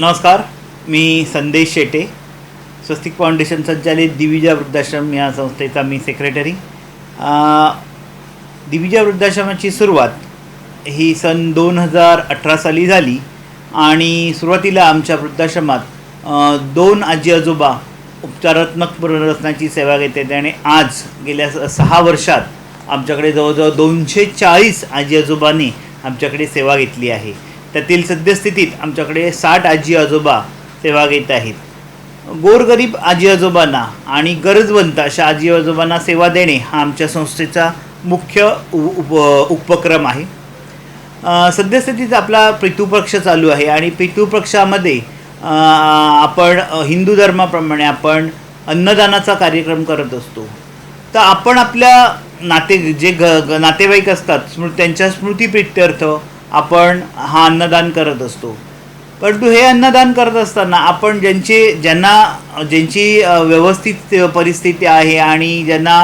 नमस्कार मी संदेश शेटे. स्वस्तिक फाउंडेशन संचालित दिविजा वृद्धाश्रम या संस्थेचा मी सेक्रेटरी दिविजा वृद्धाश्रमाची सुरुवात ही सन दोन हजार अठरा साली झाली आणि सुरुवातीला आमच्या वृद्धाश्रमात दोन आजी आजोबा उपचारात्मक पुनर्रचनाची सेवा घेतात आणि आज गेल्या सहा वर्षात आमच्याकडे जवळजवळ दोनशे चाळीस आजी आजोबांनी आमच्याकडे सेवा घेतली आहे. त्यातील सद्यस्थितीत आमच्याकडे साठ आजी आजोबा सेवा घेत आहेत. गोरगरीब आजी आजोबांना आणि गरजवंत अशा आजी आजोबांना सेवा देणे हा आमच्या संस्थेचा मुख्य उ उप उपक्रम आहे. सद्यस्थितीत आपला पितृपक्ष चालू आहे आणि पितृपक्षामध्ये आपण हिंदू धर्माप्रमाणे आपण अन्नदानाचा कार्यक्रम करत असतो. तर आपण आपल्या नाते जे ग- नातेवाईक असतात स्मृ त्यांच्या स्मृतीप्रित्यर्थ आपण हा अन्नदान करत असतो. परंतु हे अन्नदान करत असताना आपण ज्यांचे ज्यांना ज्यांची व्यवस्थित परिस्थिती आहे आणि ज्यांना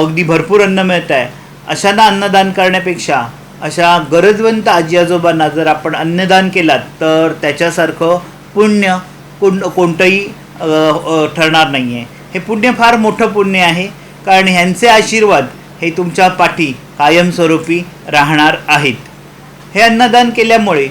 अगदी भरपूर अन्न मिळत आहे अशांना अन्नदान करण्यापेक्षा अशा गरजवंत आजी आजोबांना जर आपण अन्नदान केलात तर त्याच्यासारखं पुण्य कोण कोणतंही ठरणार नाही आहे हे पुण्य फार मोठं पुण्य आहे कारण ह्यांचे आशीर्वाद हे तुमच्या पाठी कायमस्वरूपी राहणार आहेत. हे अन्नदान केल्यामुळे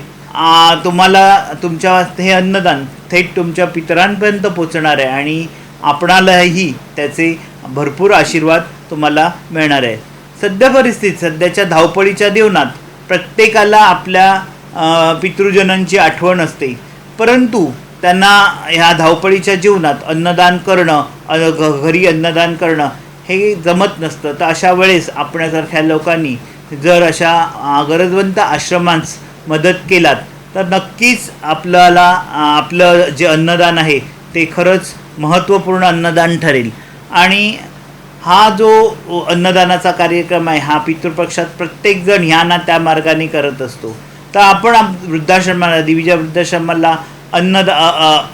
तुम्हाला तुमच्या हे अन्नदान थेट तुमच्या पितरांपर्यंत पोचणार आहे आणि आपणालाही त्याचे भरपूर आशीर्वाद तुम्हाला मिळणार आहे. सध्या परिस्थितीत सध्याच्या धावपळीच्या जीवनात प्रत्येकाला आपल्या पितृजनांची आठवण असते. परंतु त्यांना ह्या धावपळीच्या जीवनात अन्नदान करणं घ- घरी अन्नदान करणं हे जमत नसतं. तर अशा वेळेस आपल्यासारख्या लोकांनी जर अशा गरजवंत आश्रमांस मदत केलात तर नक्कीच आपल्याला आपलं जे अन्नदान आहे ते खरंच महत्त्वपूर्ण अन्नदान ठरेल. आणि हा जो अन्नदानाचा कार्यक्रम आहे हा पितृपक्षात प्रत्येकजण ह्या ना त्या मार्गाने करत असतो. तर आपण वृद्धाश्रमाला देवीच्या वृद्धाश्रमाला अन्नदा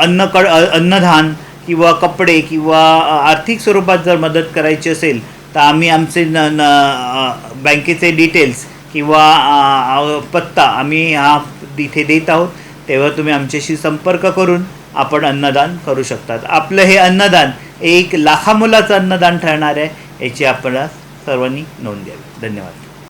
अन्न कड अन्नधान किंवा कपडे किंवा आर्थिक स्वरूपात जर मदत करायची असेल तर आम्ही आमचे न न बँकेचे डिटेल्स किंवा पत्ता आम्ही हा तिथे देत आहोत तेव्हा तुम्ही आमच्याशी संपर्क करून आपण अन्नदान करू शकतात. आपलं हे अन्नदान एक लाखामुलाचं अन्नदान ठरणार आहे याची आपल्याला सर्वांनी नोंद द्यावी धन्यवाद.